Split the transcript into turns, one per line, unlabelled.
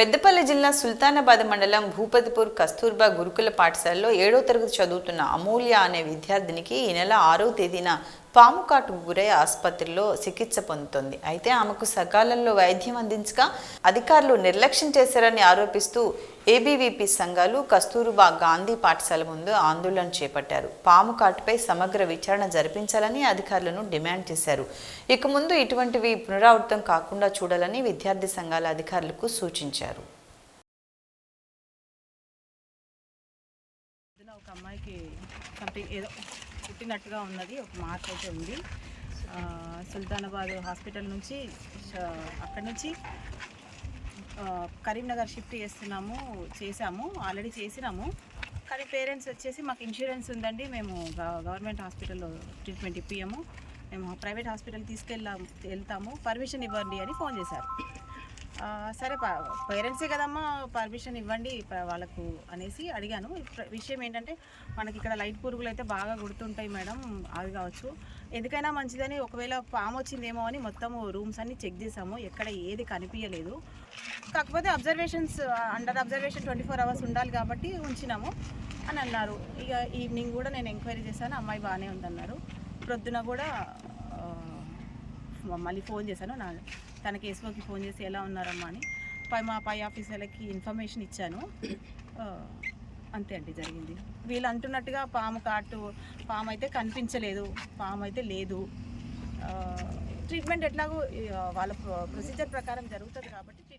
పెద్దపల్లి జిల్లా సుల్తానాబాద్ మండలం భూపతిపూర్ కస్తూర్బా గురుకుల పాఠశాలలో ఏడో తరగతి చదువుతున్న అమూల్య అనే విద్యార్థినికి ఈ నెల ఆరో తేదీన పాము కాటుకు గురై ఆసుపత్రిలో చికిత్స పొందుతోంది. అయితే ఆమెకు సకాలంలో వైద్యం అందించగా అధికారులు నిర్లక్ష్యం చేశారని ఆరోపిస్తూ ఏబీవీపీ సంఘాలు కస్తూర్బా గాంధీ పాఠశాల ముందు ఆందోళన చేపట్టారు. పాము కాటుపై సమగ్ర విచారణ జరిపించాలని అధికారులను డిమాండ్ చేశారు. ఇక ముందు ఇటువంటివి పునరావృతం కాకుండా చూడాలని విద్యార్థి సంఘాల అధికారులకు సూచించారు.
ఒక అమ్మాయికి సంథింగ్ ఏదో పుట్టినట్టుగా ఉన్నది ఒక మార్క్ అయితే ఉంది సుల్తానాబాద్ హాస్పిటల్ నుంచి అక్కడి నుంచి కరీంనగర్ షిఫ్ట్ చేస్తున్నాము చేసాము ఆల్రెడీ చేసినాము. కానీ పేరెంట్స్ వచ్చేసి మాకు ఇన్సూరెన్స్ ఉందండి మేము గవర్నమెంట్ హాస్పిటల్లో ట్రీట్మెంట్ ఇప్పియము మేము ప్రైవేట్ హాస్పిటల్ తీసుకెళ్ళాము వెళ్తాము. పర్మిషన్ ఇవ్వండి అని ఫోన్ చేశారు. సరే పేరెంట్సే కదమ్మా పర్మిషన్ ఇవ్వండి వాళ్ళకు అనేసి అడిగాను. ఇప్పుడు విషయం ఏంటంటే మనకి ఇక్కడ లైట్ పురుగులు అయితే బాగా గుర్తుంటాయి మేడం అవి కావచ్చు. ఎందుకైనా మంచిదని ఒకవేళ పాము వచ్చిందేమో అని మొత్తం రూమ్స్ అన్ని చెక్ చేసాము. ఎక్కడ ఏది కనిపించలేదు కాకపోతే observations under observation twenty four hours ఉండాలి కాబట్టి ఉంచినాము అని అన్నారు. ఇక ఈవినింగ్ కూడా నేను ఎంక్వైరీ చేశాను అమ్మాయి బాగానే ఉందన్నారు. ప్రొద్దున కూడా మళ్ళీ ఫోన్ చేశాను. నా తనకి ఎస్ఓకి ఫోన్ చేసి ఎలా ఉన్నారమ్మా అని పై మా పై ఆఫీసర్లకి ఇన్ఫర్మేషన్ ఇచ్చాను. అంతే అండి జరిగింది. వీళ్ళు అంటున్నట్టుగా పాము కాటు పాము అయితే కనిపించలేదు పాము అయితే లేదు. ట్రీట్మెంట్ ఎట్లాగో వాళ్ళ ప్రొసీజర్ ప్రకారం జరుగుతుంది కాబట్టి